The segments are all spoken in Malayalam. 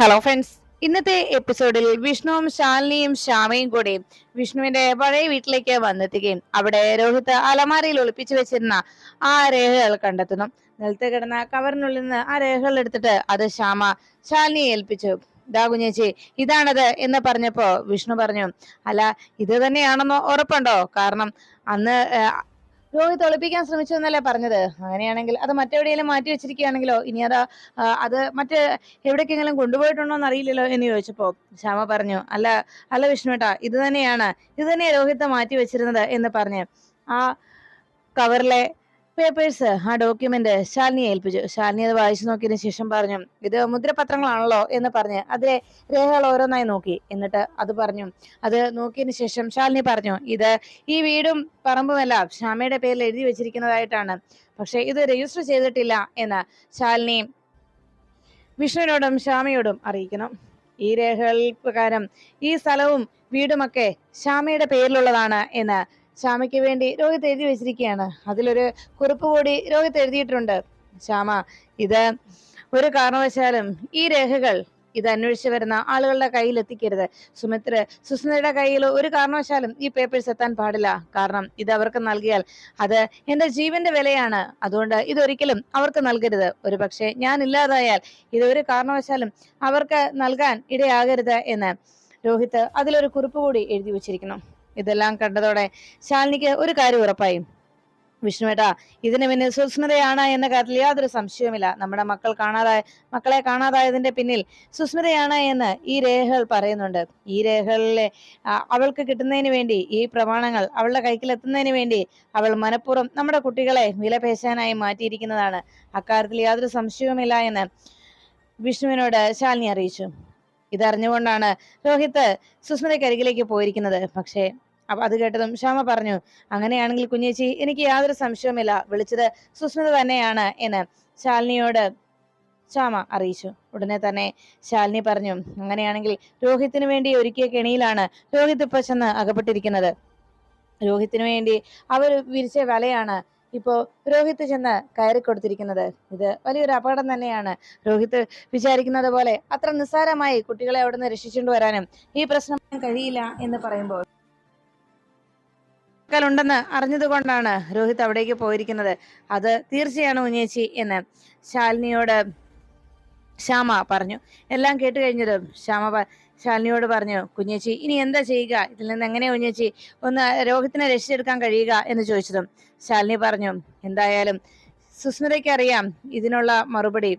ഹലോ ഫ്രണ്ട്സ് ഇന്നത്തെ എപ്പിസോഡിൽ വിഷ്ണുവും ശാലിനിയും ശ്യാമയും കൂടി വിഷ്ണുവിന്റെ പഴയ വീട്ടിലേക്ക് വന്നെത്തുകയും അവിടെ രോഹിത് അലമാരയിൽ ഒളിപ്പിച്ചു വെച്ചിരുന്ന ആ രേഖകൾ കണ്ടെത്തുന്നു. നിലത്ത് കിടന്ന കവറിനുള്ളിൽ നിന്ന് ആ രേഖകൾ എടുത്തിട്ട് അത് ശ്യാമ ശാലിനിയെ ഏൽപ്പിച്ചു. ദാ കുഞ്ഞേച്ചി ഇതാണത് എന്ന് പറഞ്ഞപ്പോ വിഷ്ണു പറഞ്ഞു അല്ല ഇത് തന്നെയാണെന്നോ ഉറപ്പുണ്ടോ? കാരണം അന്ന് ആ, രോഹിത് ഒളിപ്പിക്കാൻ ശ്രമിച്ചു എന്നല്ലേ പറഞ്ഞത്? അങ്ങനെയാണെങ്കിൽ അത് മറ്റെവിടെയെങ്കിലും മാറ്റി വെച്ചിരിക്കുകയാണെങ്കിലോ? ഇനി അത് അത് മറ്റ് എവിടേക്കെങ്കിലും കൊണ്ടുപോയിട്ടുണ്ടോ എന്ന് അറിയില്ലല്ലോ എന്ന് ചോദിച്ചപ്പോ ശ്യാമ പറഞ്ഞു അല്ല അല്ല വിഷ്ണുട്ടാ ഇത് തന്നെയാണ് ഇത് തന്നെയാണ് രോഹിത് മാറ്റി വെച്ചിരുന്നത് എന്ന് പറഞ്ഞ് ആ കവറിലെ പേപ്പേഴ്സ് ആ ഡോക്യുമെന്റ് ശാലിനിയെ ഏൽപ്പിച്ചു. ശാലിനി അത് വായിച്ചു നോക്കിയതിനു ശേഷം പറഞ്ഞു ഇത് മുദ്രപത്രങ്ങളാണല്ലോ എന്ന് പറഞ്ഞ് അതിലെ രേഖകൾ ഓരോന്നായി നോക്കി. എന്നിട്ട് അത് പറഞ്ഞു അത് നോക്കിയതിനു ശേഷം ശാലിനി പറഞ്ഞു ഇത് ഈ വീടും പറമ്പുമെല്ലാം ശ്യാമയുടെ പേരിൽ എഴുതി വെച്ചിരിക്കുന്നതായിട്ടാണ്. പക്ഷെ ഇത് രജിസ്റ്റർ ചെയ്തിട്ടില്ല എന്ന് ശാലിനി വിഷ്ണുവിനോടും ശ്യാമയോടും അറിയിക്കണം ഈ രേഖകൾ പ്രകാരം ഈ സ്ഥലവും വീടുമൊക്കെ ശ്യാമയുടെ പേരിലുള്ളതാണ് എന്ന് ശ്യാമയ്ക്ക് വേണ്ടി രോഹിത് എഴുതി വെച്ചിരിക്കുകയാണ്. അതിലൊരു കുറിപ്പ് കൂടി രോഹിത് എഴുതിയിട്ടുണ്ട് ശ്യാമ ഇത് ഒരു കാരണവശാലും ഈ രേഖകൾ ഇത് അന്വേഷിച്ച് വരുന്ന ആളുകളുടെ കയ്യിൽ എത്തിക്കരുത്. സുമിത്ര സുസ്മിതയുടെ കയ്യിൽ ഒരു കാരണവശാലും ഈ പേപ്പേഴ്സ് എത്താൻ പാടില്ല. കാരണം ഇത് അവർക്ക് നൽകിയാൽ അത് എന്റെ ജീവന്റെ വിലയാണ്. അതുകൊണ്ട് ഇതൊരിക്കലും അവർക്ക് നൽകരുത്. ഒരു പക്ഷേ ഞാൻ ഇല്ലാതായാൽ ഇത് ഒരു കാരണവശാലും അവർക്ക് നൽകാൻ ഇടയാകരുത് എന്ന് രോഹിത് അതിലൊരു കുറിപ്പ് കൂടി എഴുതി വെച്ചിരിക്കുന്നു. ഇതെല്ലാം കണ്ടതോടെ ശാലിനിക്ക് ഒരു കാര്യം ഉറപ്പായി. വിഷ്ണുവേട്ടാ ഇതിന് പിന്നെ സുസ്മിതയാണ് എന്ന കാര്യത്തിൽ യാതൊരു സംശയവുമില്ല. നമ്മുടെ മക്കൾ കാണാതായ മക്കളെ കാണാതായതിന്റെ പിന്നിൽ സുസ്മിതയാണ് എന്ന് ഈ രേഖകൾ പറയുന്നുണ്ട്. ഈ രേഖകളിലെ അവൾക്ക് കിട്ടുന്നതിന് വേണ്ടി ഈ പ്രമാണങ്ങൾ അവളുടെ കൈക്കിൽ എത്തുന്നതിന് വേണ്ടി അവൾ മനഃപൂർവം നമ്മുടെ കുട്ടികളെ വിലപേശാനായി മാറ്റിയിരിക്കുന്നതാണ്. അക്കാര്യത്തിൽ യാതൊരു സംശയവുമില്ല എന്ന് വിഷ്ണുവിനോട് ശാലിനി അറിയിച്ചു. ഇതറിഞ്ഞുകൊണ്ടാണ് രോഹിത് സുസ്മിതയ്ക്ക് അരികിലേക്ക് പോയിരിക്കുന്നത്. പക്ഷേ അപ്പൊ അത് കേട്ടതും ശ്യാമ പറഞ്ഞു അങ്ങനെയാണെങ്കിൽ കുഞ്ഞേച്ചി എനിക്ക് യാതൊരു സംശയവുമില്ല. വിളിച്ചത് സുസ്മിത തന്നെയാണ് എന്ന് ശാലിനിയോട് ശ്യാമ അറിയിച്ചു. ഉടനെ തന്നെ ശാലിനി പറഞ്ഞു അങ്ങനെയാണെങ്കിൽ രോഹിത്തിന് വേണ്ടി ഒരുക്കിയ കെണിയിലാണ് രോഹിത് ഇപ്പൊ ചെന്ന് അകപ്പെട്ടിരിക്കുന്നത്. രോഹിത്തിന് വേണ്ടി അവർ വിരിച്ച വലയാണ് ഇപ്പോ രോഹിത് ചെന്ന് കയറി കൊടുത്തിരിക്കുന്നത് ഇത് വലിയൊരു അപകടം തന്നെയാണ്. രോഹിത് വിചാരിക്കുന്നത് പോലെ അത്ര നിസ്സാരമായി കുട്ടികളെ അവിടുന്ന് രക്ഷിച്ചുകൊണ്ട് വരാനും ഈ പ്രശ്നം കഴിയില്ല എന്ന് പറയുമ്പോൾ ഉണ്ടെന്ന് അറിഞ്ഞതുകൊണ്ടാണ് രോഹിത് അവിടേക്ക് പോയിരിക്കുന്നത്. അത് തീർച്ചയാണ് ഉഞ്ഞേച്ചി എന്ന് ശാലിനിയോട് ശ്യാമ പറഞ്ഞു. എല്ലാം കേട്ട് കഴിഞ്ഞതും ശ്യാമ ശാലിനിയോട് പറഞ്ഞു കുഞ്ഞേച്ചി ഇനി എന്താ ചെയ്യുക? ഇതിൽ നിന്ന് എങ്ങനെ കുഞ്ഞേച്ചി ഒന്ന് രോഹിത്തിനെ രക്ഷിച്ചെടുക്കാൻ കഴിയുക? എന്ന് ചോദിച്ചതും ശാലിനി പറഞ്ഞു എന്തായാലും സുസ്മിതയ്ക്ക് അറിയാം ഇതിനുള്ള മറുപടി.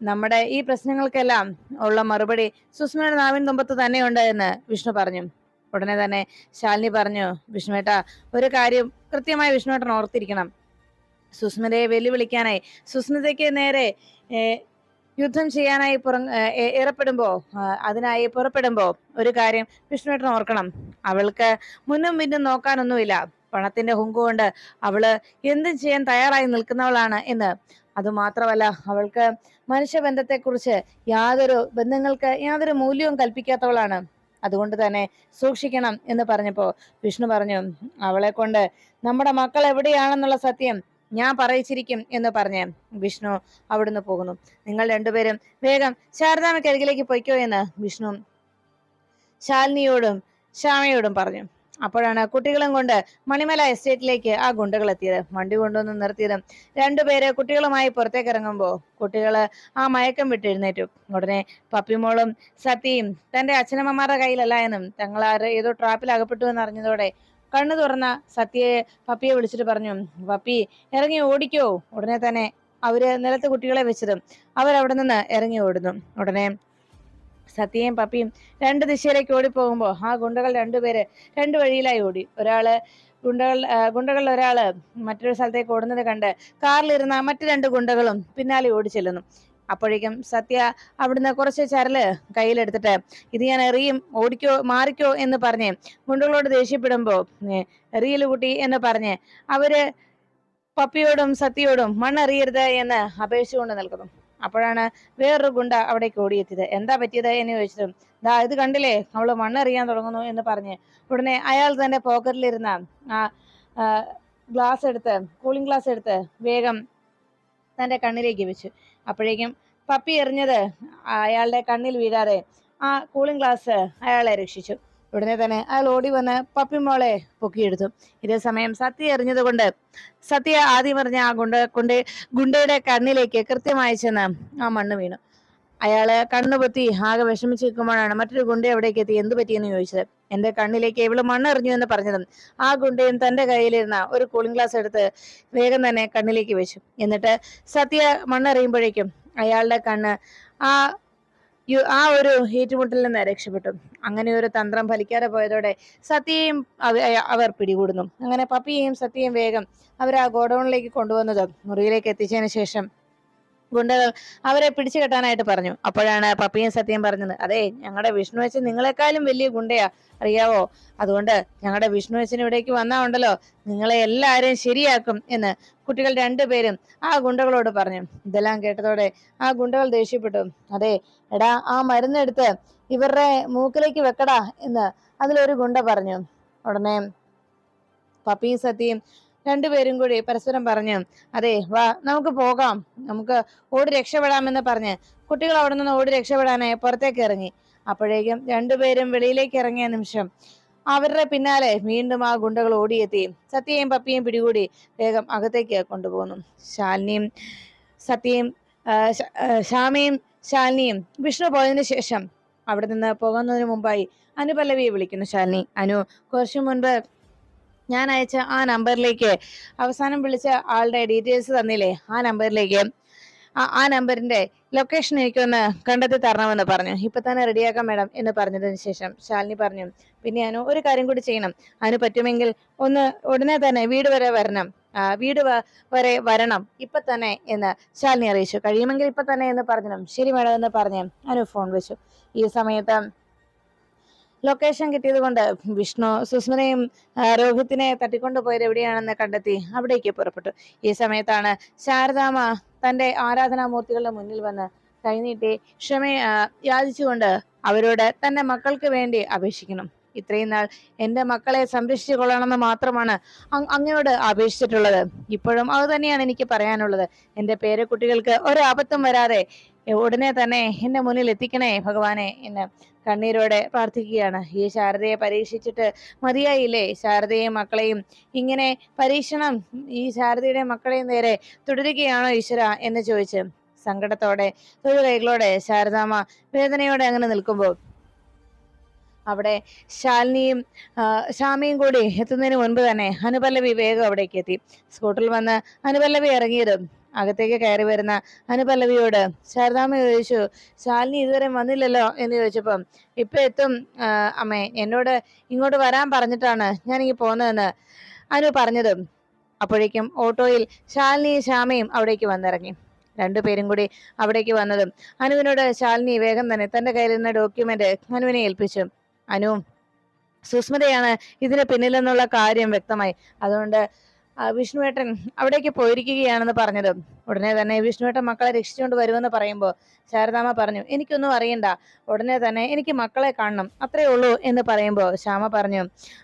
നമ്മുടെ ഈ പ്രശ്നങ്ങൾക്കെല്ലാം ഉള്ള മറുപടി സുസ്മിതയുടെ നാവിൻ തുമ്പത്ത് തന്നെയുണ്ട് എന്ന് വിഷ്ണു പറഞ്ഞു. ഉടനെ തന്നെ ശാലിനി പറഞ്ഞു വിഷ്ണുവേട്ട ഒരു കാര്യം കൃത്യമായി വിഷ്ണുവേട്ടൻ ഓർത്തിരിക്കണം. സുസ്മിതയെ വെല്ലുവിളിക്കാനായി സുസ്മിതയ്ക്ക് നേരെ യുദ്ധം ചെയ്യാനായി പുറ ഏർപ്പെടുമ്പോ ആ, അതിനായി പുറപ്പെടുമ്പോ ഒരു കാര്യം വിഷ്ണുവേട്ടൻ ഓർക്കണം. അവൾക്ക് മുന്നും പിന്നും നോക്കാനൊന്നുമില്ല. പണത്തിന്റെ ഹുങ്കു കൊണ്ട് അവൾ എന്തും ചെയ്യാൻ തയ്യാറായി നിൽക്കുന്നവളാണ് എന്ന്. അതുമാത്രമല്ല അവൾക്ക് മനുഷ്യബന്ധത്തെക്കുറിച്ച് യാതൊരു ബന്ധങ്ങൾക്ക് യാതൊരു മൂല്യവും കൽപ്പിക്കാത്തവളാണ്. അതുകൊണ്ട് തന്നെ സൂക്ഷിക്കണം എന്ന് പറഞ്ഞപ്പോ വിഷ്ണു പറഞ്ഞു അവളെ കൊണ്ട് നമ്മുടെ മക്കൾ എവിടെയാണെന്നുള്ള സത്യം ഞാൻ പറയിച്ചിരിക്കും എന്ന് പറഞ്ഞ് വിഷ്ണു അവിടുന്ന് പോകുന്നു. നിങ്ങൾ രണ്ടുപേരും വേഗം ശാരദാമയ്ക്ക് അരികിലേക്ക് പൊയ്ക്കോ എന്ന് വിഷ്ണു ശാലിനിയോടും ശ്യാമയോടും പറഞ്ഞു. അപ്പോഴാണ് കുട്ടികളും കൊണ്ട് മണിമല എസ്റ്റേറ്റിലേക്ക് ആ ഗുണ്ടകൾ എത്തിയത് വണ്ടി കൊണ്ടുവന്ന് നിർത്തിയതും രണ്ടുപേര് കുട്ടികളുമായി പുറത്തേക്ക് ഇറങ്ങുമ്പോൾ കുട്ടികൾ ആ മയക്കം വിട്ടിരുന്നേറ്റു ഉടനെ പപ്പിമോളും സത്യയും തന്റെ അച്ഛനമ്മമാരുടെ കയ്യിലല്ല എന്നും തങ്ങൾ ഏതോ ട്രാപ്പിൽ അകപ്പെട്ടു എന്ന് അറിഞ്ഞതോടെ കണ്ണു തുറന്ന സത്യയെ പപ്പിയെ വിളിച്ചിട്ട് പറഞ്ഞു പപ്പി ഇറങ്ങി ഓടിക്കോ. ഉടനെ തന്നെ അവർ നിലത്ത് കുട്ടികളെ വെച്ചതും അവരവിടെ നിന്ന് ഇറങ്ങി ഓടുന്നു. ഉടനെ സത്യയും പപ്പിയും രണ്ട് ദിശയിലേക്ക് ഓടിപ്പോകുമ്പോൾ ആ ഗുണ്ടകൾ രണ്ടുപേര് രണ്ട് വഴിയിലായി ഓടി. ഒരാൾ ഗുണ്ടകൾ ഗുണ്ടകളിൽ ഒരാൾ മറ്റൊരു സ്ഥലത്തേക്ക് ഓടുന്നത് കണ്ട് കാറിലിരുന്ന മറ്റു രണ്ട് ഗുണ്ടകളും പിന്നാലെ ഓടി ചെല്ലുന്നു. അപ്പോഴേക്കും സത്യ അവിടുന്ന് കുറച്ച് ചരൽ കയ്യിലെടുത്തിട്ട് ഇത് ഞാൻ എറിയും ഓടിക്കോ മാറിക്കോ എന്ന് പറഞ്ഞ് ഗുണ്ടകളോട് ദേഷ്യപ്പെടുമ്പോൾ എറിയൽ കുട്ടി എന്ന് പറഞ്ഞ് അവർ പപ്പിയോടും സത്യയോടും മണ്ണെറിയരുത് എന്ന് അപേക്ഷിച്ചുകൊണ്ട് നിൽക്കുന്നു. അപ്പോഴാണ് വേറൊരു ഗുണ്ട അവിടെ ഓടിയെത്തിയത്. എന്താ പറ്റിയത് എന്ന് ചോദിച്ചതും ദാ ഇത് കണ്ടില്ലേ? അവൾ മണ്ണെറിയാൻ തുടങ്ങുന്നു എന്ന് പറഞ്ഞ് ഉടനെ അയാൾ തന്റെ പോക്കറ്റിലിരുന്ന ആ ഗ്ലാസ് എടുത്ത് കൂളിംഗ് ഗ്ലാസ് എടുത്ത് വേഗം തന്റെ കണ്ണിലേക്ക് വെച്ചു. അപ്പോഴേക്കും പപ്പി എറിഞ്ഞത് അയാളുടെ കണ്ണിൽ വീഴാതെ ആ കൂളിംഗ് ഗ്ലാസ് അയാളെ രക്ഷിച്ചു. ഉടനെ തന്നെ അയാൾ ഓടി വന്ന് പപ്പി മോളെ പൊക്കിയെടുത്തു. ഇതേ സമയം സത്യ എറിഞ്ഞത് കൊണ്ട് സത്യ ആദ്യം എറിഞ്ഞ ആ ഗുണ്ട കൊണ്ട് ഗുണ്ടയുടെ കണ്ണിലേക്ക് കൃത്യമായി ചെന്ന് ആ മണ്ണ് വീണു. അയാൾ കണ്ണുപൊത്തി ആകെ വിഷമിച്ച് നിൽക്കുമ്പോഴാണ് മറ്റൊരു ഗുണ്ട എവിടേക്ക് എത്തി? എന്ത് പറ്റിയെന്ന് ചോദിച്ചത്? എന്റെ കണ്ണിലേക്ക് ഇവൾ മണ്ണെറിഞ്ഞു എന്ന് പറഞ്ഞതും ആ ഗുണ്ടയും തന്റെ കയ്യിലിരുന്ന ഒരു കൂളിംഗ് ഗ്ലാസ് എടുത്ത് വേഗം തന്നെ കണ്ണിലേക്ക് വെച്ചു. എന്നിട്ട് സത്യ മണ്ണെറിയുമ്പോഴേക്കും അയാളുടെ കണ്ണ് ആ ആ ഒരു ഏറ്റുമുട്ടലിൽ നിന്ന് രക്ഷപ്പെട്ടു. അങ്ങനെ ഒരു തന്ത്രം ഫലിക്കാതെ പോയതോടെ സത്യയും അവർ പിടികൂടുന്നു. അങ്ങനെ പപ്പിയെയും സത്യയും വേഗം അവർ ആ ഗോഡൌണിലേക്ക് കൊണ്ടുവന്നത് മുറിയിലേക്ക് എത്തിച്ചതിന് ശേഷം ഗുണ്ടകൾ അവരെ പിടിച്ചു കെട്ടാനായിട്ട് പറഞ്ഞു. അപ്പോഴാണ് പപ്പിയും സത്യം പറഞ്ഞത്. അതെ ഞങ്ങളുടെ വിഷ്ണു അച്ഛൻ നിങ്ങളെക്കാളും വലിയ ഗുണ്ടയാ. അറിയാവോ? അതുകൊണ്ട് ഞങ്ങളുടെ വിഷ്ണു അച്ഛൻ ഇവിടേക്ക് വന്നാ ഉണ്ടല്ലോ. നിങ്ങളെ എല്ലാവരെയും ശരിയാക്കും എന്ന് കുട്ടികൾ രണ്ടുപേരും ആ ഗുണ്ടകളോട് പറഞ്ഞു. ഇതെല്ലാം കേട്ടതോടെ ആ ഗുണ്ടകൾ ദേഷ്യപ്പെട്ടു. അതെ എടാ ആ മരുന്നെടുത്ത് ഇവരുടെ മൂക്കിലേക്ക് വെക്കടാ എന്ന് അതിലൊരു ഗുണ്ട പറഞ്ഞു. ഉടനെ പപ്പിയും സത്യയും രണ്ടുപേരും കൂടി പരസ്പരം പറഞ്ഞു അതെ വാ നമുക്ക് പോകാം. നമുക്ക് ഓടി രക്ഷപ്പെടാമെന്ന് പറഞ്ഞ് കുട്ടികൾ അവിടെ നിന്ന് ഓടി രക്ഷപ്പെടാനായി പുറത്തേക്ക് ഇറങ്ങി. അപ്പോഴേക്കും രണ്ടുപേരും വെളിയിലേക്ക് ഇറങ്ങിയ നിമിഷം അവരുടെ പിന്നാലെ വീണ്ടും ആ ഗുണ്ടകൾ ഓടിയെത്തി. സത്യയും പപ്പിയും പിടികൂടി വേഗം അകത്തേക്ക് കൊണ്ടുപോകുന്നു ശാലിനിയും സത്യയും ശ്യാമയും ശാലിനിയും വിഷ്ണു പോയതിനു ശേഷം അവിടെ നിന്ന് പോകുന്നതിന് മുമ്പായി അനുപല്ലവിയെ വിളിക്കുന്നു ശാലിനി. അനു കുറച്ചു മുൻപ് ഞാൻ അയച്ച ആ നമ്പറിലേക്ക് അവസാനം വിളിച്ച ആളുടെ ഡീറ്റെയിൽസ് തന്നില്ലേ? ആ നമ്പറിലേക്ക്. ആ- നമ്പറിന്റെ ലൊക്കേഷൻ എനിക്കൊന്ന് കണ്ടെത്തി തരണമെന്ന് പറഞ്ഞു. ഇപ്പൊ തന്നെ റെഡിയാക്കാം മാഡം എന്ന് പറഞ്ഞതിന് ശേഷം ശാലിനി പറഞ്ഞു. പിന്നെ അനു ഒരു കാര്യം കൂടി ചെയ്യണം. അതിന് പറ്റുമെങ്കിൽ ഒന്ന് ഉടനെ തന്നെ വീട് വരെ വരണം. വീട് വരെ വരണം. ഇപ്പൊ തന്നെ എന്ന് ശാലിനി അറിയിച്ചു. കഴിയുമെങ്കിൽ ഇപ്പൊ തന്നെ എന്ന് പറഞ്ഞു ശരി മാഡം എന്ന് പറഞ്ഞു അനു ഫോൺ വെച്ചു. ഈ സമയത്ത് ലൊക്കേഷൻ കിട്ടിയത് കൊണ്ട് വിഷ്ണു സുസ്മിതയും രോഹിത്തിനെ തട്ടിക്കൊണ്ടുപോയത് എവിടെയാണെന്ന് കണ്ടെത്തി അവിടേക്ക് പുറപ്പെട്ടു. ഈ സമയത്താണ് ശാരദാമ തന്റെ ആരാധനാമൂർത്തികളുടെ മുന്നിൽ വന്ന് കൈനീട്ടി ക്ഷമ യാചിച്ചുകൊണ്ട് അവരോട് തന്റെ മക്കൾക്ക് വേണ്ടി അപേക്ഷിക്കണം ഇത്രയും നാൾ എന്റെ മക്കളെ സംരക്ഷിച്ചു കൊള്ളണമെന്ന് മാത്രമാണ് അങ്ങയോട് അപേക്ഷിച്ചിട്ടുള്ളത്. ഇപ്പോഴും അത് തന്നെയാണ് എനിക്ക് പറയാനുള്ളത്. എന്റെ പേരക്കുട്ടികൾക്ക് ഒരു അബദ്ധം വരാതെ ഉടനെ തന്നെ എന്റെ മുന്നിൽ എത്തിക്കണേ ഭഗവാനെ എന്ന് കണ്ണീരോടെ പ്രാർത്ഥിക്കുകയാണ്. ഈ ശാരദയെ പരീക്ഷിച്ചിട്ട് മതിയായില്ലേ? ശാരദയെയും മക്കളെയും ഇങ്ങനെ പരീക്ഷണം ഈ ശാരദയുടെ മക്കളെയും നേരെ തുടരുകയാണോ ഈശ്വര എന്ന് ചോദിച്ച് സങ്കടത്തോടെ തൊഴിൽ കൈകളോടെ ശാരദാമ്മ വേദനയോടെ അങ്ങനെ നിൽക്കുമ്പോൾ അവിടെ ശാലിനിയും ശാമിയും കൂടി എത്തുന്നതിന് മുൻപ് തന്നെ അനുപല്ലവി വേഗം അവിടേക്ക് എത്തി. സ്കൂട്ടിൽ വന്ന് അനുപല്ലവി ഇറങ്ങിയതും അകത്തേക്ക് കയറി വരുന്ന അനുപല്ലവിയോട് ശാരദാമ്മ ചോദിച്ചു ശാലിനി ഇതുവരെ വന്നില്ലല്ലോ? എന്ന് ചോദിച്ചപ്പം ഇപ്പൊ എത്തും അമ്മേ എന്നോട് ഇങ്ങോട്ട് വരാൻ പറഞ്ഞിട്ടാണ് ഈ പോകുന്നതെന്ന് അനു പറഞ്ഞത്. അപ്പോഴേക്കും ഓട്ടോയിൽ ശാലിനിയും ശ്യാമയും അവിടേക്ക് വന്നിറങ്ങി. രണ്ടുപേരും കൂടി അവിടേക്ക് വന്നതും അനുവിനോട് ശാലിനി വേഗം തന്നെ തന്റെ കയ്യിലിരുന്ന ഡോക്യുമെന്റ് അനുവിനെ ഏൽപ്പിച്ചു. അനു സുസ്മിതയാണ് ഇതിന് പിന്നിലെന്നുള്ള കാര്യം വ്യക്തമായി. അതുകൊണ്ട് വിഷ്ണുവേട്ടൻ അവിടേക്ക് പോയിരിക്കുകയാണെന്ന് പറഞ്ഞത്. ഉടനെ തന്നെ വിഷ്ണുവേട്ടൻ മക്കളെ രക്ഷിച്ചുകൊണ്ട് വരുമെന്ന് പറയുമ്പോൾ ശാരദാമ്മ പറഞ്ഞു എനിക്കൊന്നും അറിയണ്ട. ഉടനെ തന്നെ എനിക്ക് മക്കളെ കാണണം. അത്രേ ഉള്ളൂ എന്ന് പറയുമ്പോൾ ശ്യാമ പറഞ്ഞു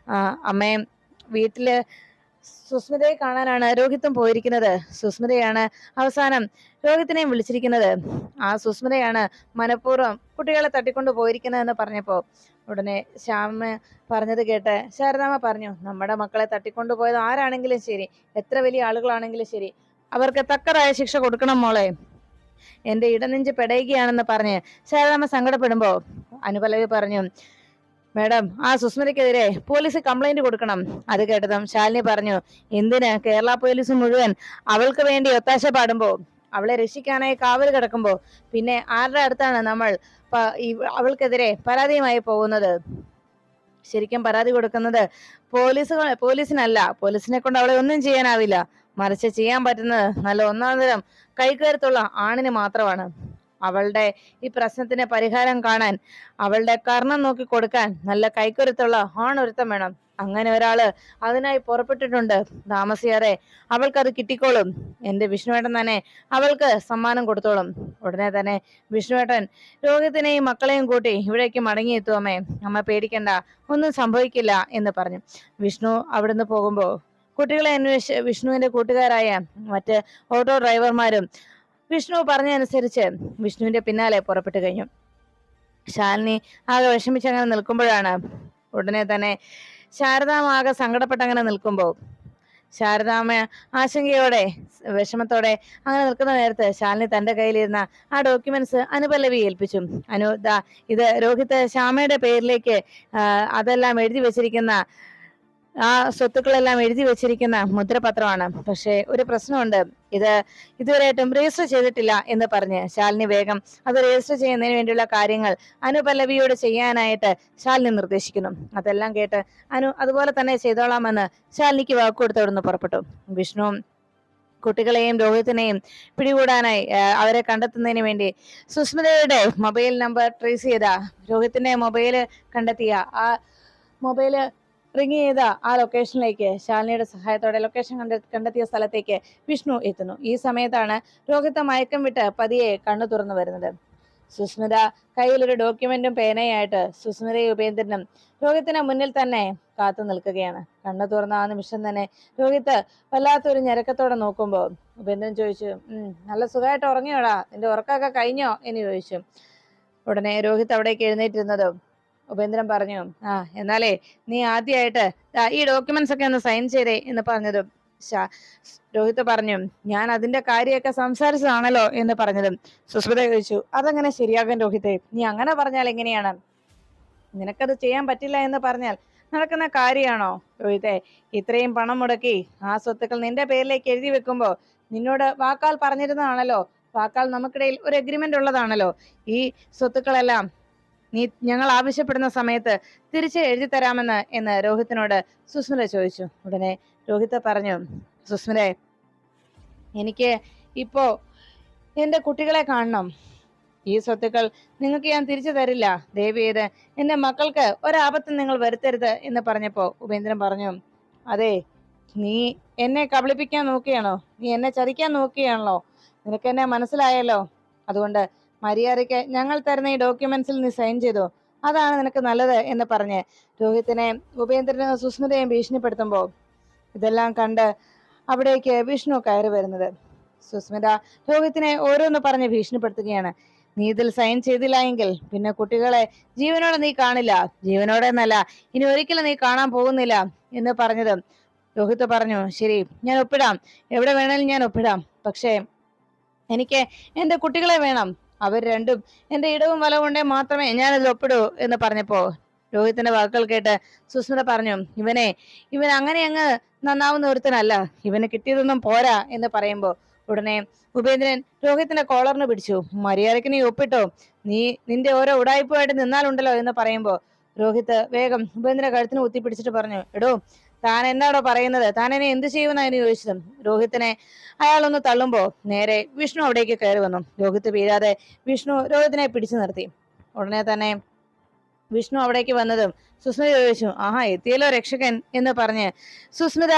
"ആ, അമ്മേ വീട്ടിൽ സുസ്മിതയെ കാണാനാണ് രോഹിത്തും പോയിരിക്കുന്നത്. സുസ്മിതയാണ് അവസാനം രോഹിത്തിനെയും വിളിച്ചിരിക്കുന്നത്. ആ സുസ്മിതയാണ് മനഃപൂർവം കുട്ടികളെ തട്ടിക്കൊണ്ട് പോയിരിക്കുന്നതെന്ന് പറഞ്ഞപ്പോ ഉടനെ ശ്യാമ പറഞ്ഞത് കേട്ട് ശാരദാമ്മ പറഞ്ഞു നമ്മുടെ മക്കളെ തട്ടിക്കൊണ്ടുപോയത് ആരാണെങ്കിലും ശരി എത്ര വലിയ ആളുകളാണെങ്കിലും ശരി അവർക്ക് തക്കതായ ശിക്ഷ കൊടുക്കണം മോളെ. എന്റെ ഇടനെഞ്ച് പെടയുകയാണെന്ന് പറഞ്ഞ് ശാരദാമ്മ സങ്കടപ്പെടുമ്പോ അനുപലവി പറഞ്ഞു മേഡം ആ സുസ്മിതയ്ക്കെതിരെ പോലീസ് കംപ്ലൈന്റ് കൊടുക്കണം. അത് കേട്ടതും ശാലിനി പറഞ്ഞു എന്തിന് കേരള പോലീസ് മുഴുവൻ അവൾക്ക് വേണ്ടി ഒത്താശ പാടുമ്പോ അവളെ രക്ഷിക്കാനായി കാവൽ കിടക്കുമ്പോ പിന്നെ ആരുടെ അടുത്താണ് നമ്മൾ അവൾക്കെതിരെ പരാതിയുമായി പോകുന്നത്? ശരിക്കും പരാതി കൊടുക്കുന്നത് പോലീസ് പോലീസിനല്ല. പോലീസിനെ കൊണ്ട് അവളെ ഒന്നും ചെയ്യാനാവില്ല. മറിച്ച് ചെയ്യാൻ പറ്റുന്നത് നല്ല ഒന്നാം തരം കൈകരുത്തുള്ള ആണിന് മാത്രമാണ്. അവളുടെ ഈ പ്രശ്നത്തിന് പരിഹാരം കാണാൻ അവളുടെ കർണം നോക്കി കൊടുക്കാൻ നല്ല കൈക്കരുത്തുള്ള ആണൊരുത്തം വേണം. അങ്ങനെ ഒരാൾ അതിനായി പുറപ്പെട്ടിട്ടുണ്ട്. താമസിയാതെ അവൾക്കത് കിട്ടിക്കോളും. എന്റെ വിഷ്ണുവേട്ടൻ തന്നെ അവൾക്ക് സമ്മാനം കൊടുത്തോളും. ഉടനെ തന്നെ വിഷ്ണുവേട്ടൻ രോഗത്തിനെയും മക്കളെയും കൂട്ടി ഇവിടേക്ക് മടങ്ങിയെത്തും അമ്മേ. അമ്മ പേടിക്കണ്ട ഒന്നും സംഭവിക്കില്ല എന്ന് പറഞ്ഞു. വിഷ്ണു അവിടുന്ന് പോകുമ്പോൾ കുട്ടികളെ അന്വേഷിച്ച് വിഷ്ണുവിന്റെ കൂട്ടുകാരായ മറ്റ് ഓട്ടോ ഡ്രൈവർമാരും വിഷ്ണു പറഞ്ഞതനുസരിച്ച് വിഷ്ണുവിന്റെ പിന്നാലെ പുറപ്പെട്ടു കഴിഞ്ഞു. ശാലിനി ആകെ വിഷമിച്ചങ്ങനെ നിൽക്കുമ്പോഴാണ് ഉടനെ തന്നെ ശാരദാമ്മ സങ്കടപ്പെട്ട് അങ്ങനെ നിൽക്കുമ്പോൾ ശാരദാമ്മ ആശങ്കയോടെ വിഷമത്തോടെ അങ്ങനെ നിൽക്കുന്ന നേരത്ത് ശാലിനി തന്റെ കയ്യിലിരുന്ന ആ ഡോക്യുമെന്റ്സ് അനുപല്ലവി ഏൽപ്പിച്ചു. അനു ഇത് രോഹിത് ശ്യാമയുടെ പേരിലേക്ക് അതെല്ലാം എഴുതി വെച്ചിരിക്കുന്ന ആ സ്വത്തുക്കളെല്ലാം എഴുതി വെച്ചിരിക്കുന്ന മുദ്രപത്രമാണ്. പക്ഷേ ഒരു പ്രശ്നമുണ്ട്. ഇത് ഇതുവരെയായിട്ടും രജിസ്റ്റർ ചെയ്തിട്ടില്ല എന്ന് പറഞ്ഞ് ശാലിനി വേഗം അത് രജിസ്റ്റർ ചെയ്യുന്നതിന് വേണ്ടിയുള്ള കാര്യങ്ങൾ അനുപല്ലവിയോട് ചെയ്യാനായിട്ട് ശാലിനി നിർദ്ദേശിക്കുന്നു. അതെല്ലാം കേട്ട് അനു അതുപോലെ തന്നെ ചെയ്തോളാമെന്ന് ശാലിനിക്ക് വാക്കു കൊടുത്തവിടുന്ന് പുറപ്പെട്ടു. വിഷ്ണു കുട്ടികളെയും രോഹിത്തിനെയും പിടികൂടാനായി അവരെ കണ്ടെത്തുന്നതിന് വേണ്ടി സുസ്മിതയുടെ മൊബൈൽ നമ്പർ ട്രേസ് ചെയ്ത രോഹിത്തിന്റെ മൊബൈൽ കണ്ടെത്തിയ ആ മൊബൈൽ റിങ് ചെയ്ത ആ ലൊക്കേഷനിലേക്ക് ശാലിനിയുടെ സഹായത്തോടെ ലൊക്കേഷൻ കണ്ടെ കണ്ടെത്തിയ സ്ഥലത്തേക്ക് വിഷ്ണു എത്തുന്നു. ഈ സമയത്താണ് രോഹിത്ത് മയക്കം വിട്ട് പതിയെ കണ്ണു തുറന്നു വരുന്നത്. സുസ്മിത കയ്യിലൊരു ഡോക്യുമെന്റും പേനയായിട്ട് സുസ്മിതയും ഉപേന്ദ്രനും രോഹിത്തിന് മുന്നിൽ തന്നെ കാത്തു നിൽക്കുകയാണ്. കണ്ണു തുറന്ന ആ നിമിഷം തന്നെ രോഹിത്ത് വല്ലാത്തൊരു ഞരക്കത്തോടെ നോക്കുമ്പോൾ ഉപേന്ദ്രൻ ചോദിച്ചു ഉം നല്ല സുഖമായിട്ട് ഉറങ്ങിയോടാ? നിന്റെ ഉറക്കമൊക്കെ കഴിഞ്ഞോ? എന്ന് ചോദിച്ചു. ഉടനെ രോഹിത്ത് അവിടേക്ക് എഴുന്നേറ്റിരുന്നതും ഉപേന്ദ്രൻ പറഞ്ഞു ആ എന്നാലേ നീ ആദ്യമായിട്ട് ഈ ഡോക്യുമെന്റ്സ് ഒക്കെ ഒന്ന് സൈൻ ചെയ്തേ എന്ന് പറഞ്ഞതും രോഹിത് പറഞ്ഞു ഞാൻ അതിന്റെ കാര്യമൊക്കെ സംസാരിച്ചതാണല്ലോ എന്ന് പറഞ്ഞതും സുസ്മിത ചോദിച്ചു അതങ്ങനെ ശരിയാകും രോഹിത്തെ നീ അങ്ങനെ പറഞ്ഞാൽ എങ്ങനെയാണ്? നിനക്കത് ചെയ്യാൻ പറ്റില്ല എന്ന് പറഞ്ഞാൽ നടക്കുന്ന കാര്യമാണോ രോഹിത്തെ? ഇത്രയും പണം മുടക്കി ആ സ്വത്തുക്കൾ നിന്റെ പേരിലേക്ക് എഴുതി വെക്കുമ്പോ നിന്നോട് വാക്കാൽ പറഞ്ഞിരുന്നതാണല്ലോ വാക്കാൽ നമുക്കിടയിൽ ഒരു അഗ്രിമെന്റ് ഉള്ളതാണല്ലോ ഈ സ്വത്തുക്കളെല്ലാം നീ ഞങ്ങൾ ആവശ്യപ്പെടുന്ന സമയത്ത് തിരിച്ച് എഴുതി തരാമെന്ന് എന്ന് രോഹിത്തിനോട് സുസ്മിത ചോദിച്ചു. ഉടനെ രോഹിത്ത് പറഞ്ഞു സുസ്മിതെ എനിക്ക് ഇപ്പോ എന്റെ കുട്ടികളെ കാണണം. ഈ സ്വത്തുക്കൾ നിങ്ങൾക്ക് ഞാൻ തിരിച്ചു തരില്ല. ദയവ് ചെയ്ത് എന്റെ മക്കൾക്ക് ഒരാപത്തും നിങ്ങൾ വരുത്തരുത് എന്ന് പറഞ്ഞപ്പോ ഉപേന്ദ്രൻ പറഞ്ഞു അതെ നീ എന്നെ കബളിപ്പിക്കാൻ നോക്കുകയാണോ നീ എന്നെ ചതിക്കാൻ നോക്കുകയാണല്ലോ നിനക്ക് എന്നെ മനസ്സിലായല്ലോ? അതുകൊണ്ട് മര്യാദയ്ക്ക് ഞങ്ങൾ തരുന്ന ഈ ഡോക്യുമെന്റ്സിൽ നീ സൈൻ ചെയ്തു? അതാണ് നിനക്ക് നല്ലത് എന്ന് പറഞ്ഞ് രോഹിത്തിനെ ഉപേന്ദ്രനെ സുസ്മിതയും ഭീഷണിപ്പെടുത്തുമ്പോൾ ഇതെല്ലാം കണ്ട് അവിടേക്ക് വിഷ്ണു കയറി വരുന്നത്. സുസ്മിത രോഹിത്തിനെ ഓരോന്ന് പറഞ്ഞ് ഭീഷണിപ്പെടുത്തുകയാണ്. നീ ഇതിൽ സൈൻ ചെയ്തില്ല എങ്കിൽ പിന്നെ കുട്ടികളെ ജീവനോടെ നീ കാണില്ല. ജീവനോടെ എന്നല്ല ഇനി ഒരിക്കലും നീ കാണാൻ പോകുന്നില്ല എന്ന് പറഞ്ഞത് രോഹിത് പറഞ്ഞു ശരി ഞാൻ ഒപ്പിടാം. എവിടെ വേണേലും ഞാൻ ഒപ്പിടാം. പക്ഷേ എനിക്ക് എന്റെ കുട്ടികളെ വേണം. അവർ രണ്ടും എന്റെ ഇടവും വലവും ഉണ്ടേ മാത്രമേ ഞാനത് ഒപ്പിടൂ എന്ന് പറഞ്ഞപ്പോ രോഹിത്തിന്റെ വാക്കുകൾ കേട്ട് സുസ്മിത പറഞ്ഞു ഇവനെ ഇവൻ അങ്ങനെ അങ്ങ് നന്നാവുന്ന ഒരുത്തനല്ല. ഇവന് കിട്ടിയതൊന്നും പോരാ എന്ന് പറയുമ്പോ ഉടനെ ഉപേന്ദ്രൻ രോഹിത്തിന്റെ കോളറിന് പിടിച്ചു മര്യാദയ്ക്ക് നീ ഒപ്പിട്ടോ? നീ നിന്റെ ഓരോ ഉടായ്പുമായിട്ട് നിന്നാലുണ്ടല്ലോ എന്ന് പറയുമ്പോ രോഹിത് വേഗം ഉപേന്ദ്രന്റെ കഴുത്തിന് പിടിച്ചിട്ട് പറഞ്ഞു എടോ താൻ എന്നാടോ പറയുന്നത്? താൻ എന്നെ എന്ത് ചെയ്യുമെന്നായിരുന്നു ചോദിച്ചതും? രോഹിത്തിനെ അയാളൊന്ന് തള്ളുമ്പോൾ നേരെ വിഷ്ണു അവിടേക്ക് കയറി വന്നു. രോഹിത്ത് വീഴാതെ വിഷ്ണു രോഹിത്തിനെ പിടിച്ചു നിർത്തി. ഉടനെ തന്നെ വിഷ്ണു അവിടേക്ക് വന്നതും സുസ്മിത ചോദിച്ചു ആഹാ എത്തിയല്ലോ രക്ഷകൻ എന്ന് പറഞ്ഞ് സുസ്മിത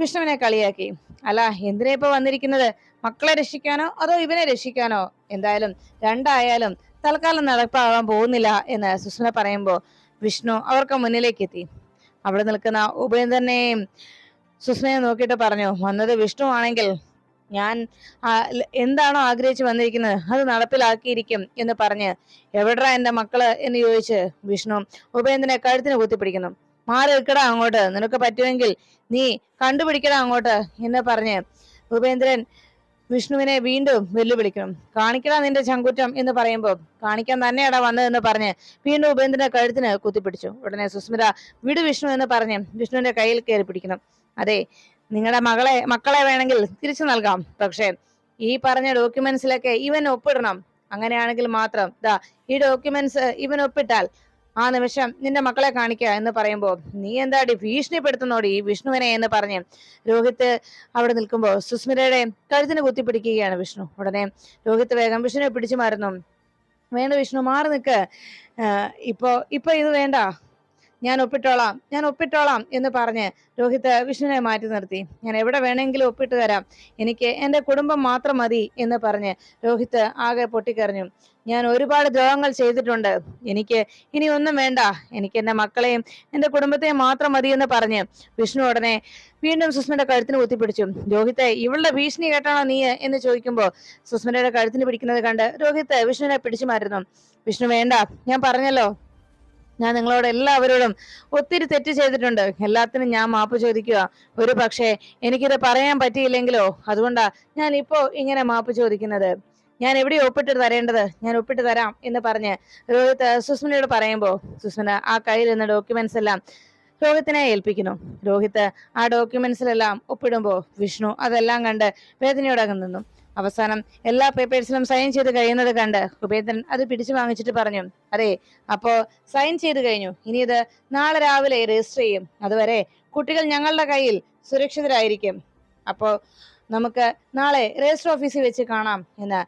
വിഷ്ണുവിനെ കളിയാക്കി. അല്ല എന്തിനാ ഇപ്പൊ വന്നിരിക്കുന്നത്? മക്കളെ രക്ഷിക്കാനോ അതോ ഇവനെ രക്ഷിക്കാനോ? എന്തായാലും രണ്ടായാലും തൽക്കാലം നടപ്പാവാൻ പോകുന്നില്ല എന്ന് സുസ്മിത പറയുമ്പോൾ വിഷ്ണു അവർക്ക് മുന്നിലേക്ക് എത്തി. അവിടെ നിൽക്കുന്ന ഉപേന്ദ്രനെയും സുസ്മയെ നോക്കിയിട്ട് പറഞ്ഞു വന്നത് വിഷ്ണു ആണെങ്കിൽ ഞാൻ എന്താണോ ആഗ്രഹിച്ചു വന്നിരിക്കുന്നത് അത് നടപ്പിലാക്കിയിരിക്കും എന്ന് പറഞ്ഞ് എവിടാ എന്റെ മക്കൾ? എന്ന് ചോദിച്ച് വിഷ്ണു ഉപേന്ദ്രനെ കഴുത്തിന് കുത്തിപ്പിടിക്കുന്നു. മാറി നിൽക്കടാ അങ്ങോട്ട് നിനക്ക് പറ്റുമെങ്കിൽ നീ കണ്ടുപിടിക്കടാ അങ്ങോട്ട് എന്ന് പറഞ്ഞ് ഉപേന്ദ്രൻ വിഷ്ണുവിനെ വീണ്ടും വെല്ലുവിളിക്കണം. കാണിക്കടാ നിന്റെ ചങ്കുറ്റം എന്ന് പറയുമ്പോൾ കാണിക്കാൻ തന്നെയാടാ വന്നതെന്ന് പറഞ്ഞ് വീണ്ടും ഉപേന്ദ്രന്റെ കഴുത്തിന് കുത്തിപ്പിടിച്ചു. ഉടനെ സുസ്മിത വിടു വിഷ്ണു എന്ന് പറഞ്ഞ് വിഷ്ണുവിന്റെ കയ്യിൽ കയറി പിടിക്കണം. അതെ നിങ്ങളുടെ മകളെ മക്കളെ വേണമെങ്കിൽ തിരിച്ചു നൽകാം. പക്ഷേ ഈ പറഞ്ഞ ഡോക്യുമെന്റ്സിലൊക്കെ ഇവൻ ഒപ്പിടണം. അങ്ങനെയാണെങ്കിൽ മാത്രം ദാ ഈ ഡോക്യുമെന്റ്സ് ഇവൻ ഒപ്പിട്ടാൽ ആ നിമിഷം നിന്റെ മക്കളെ കാണിക്കുക എന്ന് പറയുമ്പോൾ നീ എന്താടി ഭീഷണിപ്പെടുത്തുന്നോടി? ഈ വിഷ്ണുവിനെ എന്ന് പറഞ്ഞ് രോഹിത്ത് അവിടെ നിൽക്കുമ്പോൾ സുസ്മിതയുടെ കഴുത്തിന് കുത്തിപ്പിടിക്കുകയാണ് വിഷ്ണു. ഉടനെ രോഹിത്ത് വേഗം വിഷ്ണുവിനെ പിടിച്ചു മാറുന്നു. വേണ്ട വിഷ്ണു മാറി നിൽക്ക്. ഇപ്പോ ഇപ്പൊ ഇത് വേണ്ട. ഞാൻ ഒപ്പിട്ടോളാം ഞാൻ ഒപ്പിട്ടോളാം എന്ന് പറഞ്ഞ് രോഹിത് വിഷ്ണുവിനെ മാറ്റി നിർത്തി. ഞാൻ എവിടെ വേണമെങ്കിലും ഒപ്പിട്ട് തരാം. എനിക്ക് എന്റെ കുടുംബം മാത്രം മതി എന്ന് പറഞ്ഞ് രോഹിത് ആകെ പൊട്ടിക്കറിഞ്ഞു ഞാൻ ഒരുപാട് ദ്രോഹങ്ങൾ ചെയ്തിട്ടുണ്ട്. എനിക്ക് ഇനി ഒന്നും വേണ്ട. എനിക്ക് എന്റെ മക്കളെയും എന്റെ കുടുംബത്തെയും മാത്രം മതി എന്ന് പറഞ്ഞ് വിഷ്ണു ഉടനെ വീണ്ടും സുസ്മിന്റെ കഴുത്തിന് കുത്തിപ്പിടിച്ചു രോഹിത്തെ ഇവളുടെ ഭീഷണി കേട്ടാണോ നീ? എന്ന് ചോദിക്കുമ്പോൾ സുസ്മിതയുടെ കഴുത്തിന് പിടിക്കുന്നത് കണ്ട് രോഹിത് വിഷ്ണുവിനെ പിടിച്ചു മാറ്റുന്നു. വിഷ്ണു വേണ്ട. ഞാൻ പറഞ്ഞല്ലോ. ഞാൻ നിങ്ങളോട് എല്ലാവരോടും ഒത്തിരി തെറ്റ് ചെയ്തിട്ടുണ്ട്. എല്ലാത്തിനും ഞാൻ മാപ്പ് ചോദിക്കുക. ഒരു പക്ഷേ എനിക്കിത് പറയാൻ പറ്റിയില്ലെങ്കിലോ? അതുകൊണ്ടാ ഞാൻ ഇപ്പോ ഇങ്ങനെ മാപ്പ് ചോദിക്കുന്നത്. ഞാൻ എവിടെ ഒപ്പിട്ട് തരേണ്ടത്? ഞാൻ ഒപ്പിട്ട് തരാം എന്ന് പറഞ്ഞ് രോഹിത് സുസ്മിനയോട് പറയുമ്പോൾ സുസ്മിന ആ കയ്യിലിരുന്ന ഡോക്യുമെന്റ്സ് എല്ലാം രോഹിത്തിനെ ഏൽപ്പിക്കുന്നു. രോഹിത് ആ ഡോക്യുമെന്റ്സിലെല്ലാം ഒപ്പിടുമ്പോൾ വിഷ്ണു അതെല്ലാം കണ്ട് വേദനയോടകം നിന്നു. അവസാനം എല്ലാ പേപ്പേഴ്സിലും സൈൻ ചെയ്ത് കഴിയുന്നത് കണ്ട് ഉപേന്ദ്രൻ അത് പിടിച്ചു വാങ്ങിച്ചിട്ട് പറഞ്ഞു അതെ അപ്പോ സൈൻ ചെയ്ത് കഴിഞ്ഞു. ഇനി ഇത് നാളെ രാവിലെ രജിസ്റ്റർ ചെയ്യും. അതുവരെ കുട്ടികൾ ഞങ്ങളുടെ കയ്യിൽ സുരക്ഷിതരായിരിക്കും. അപ്പോ നമുക്ക് നാളെ രജിസ്റ്റർ ഓഫീസിൽ വെച്ച് കാണാം എന്ന്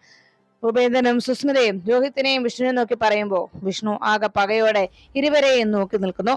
ഉപേന്ദ്രനും സുസ്മിതയും രോഹിത്തിനെയും വിഷ്ണുവിനെയും നോക്കി പറയുമ്പോൾ വിഷ്ണു ആകെ പകയോടെ ഇരുവരെയും നോക്കി നിൽക്കുന്നു.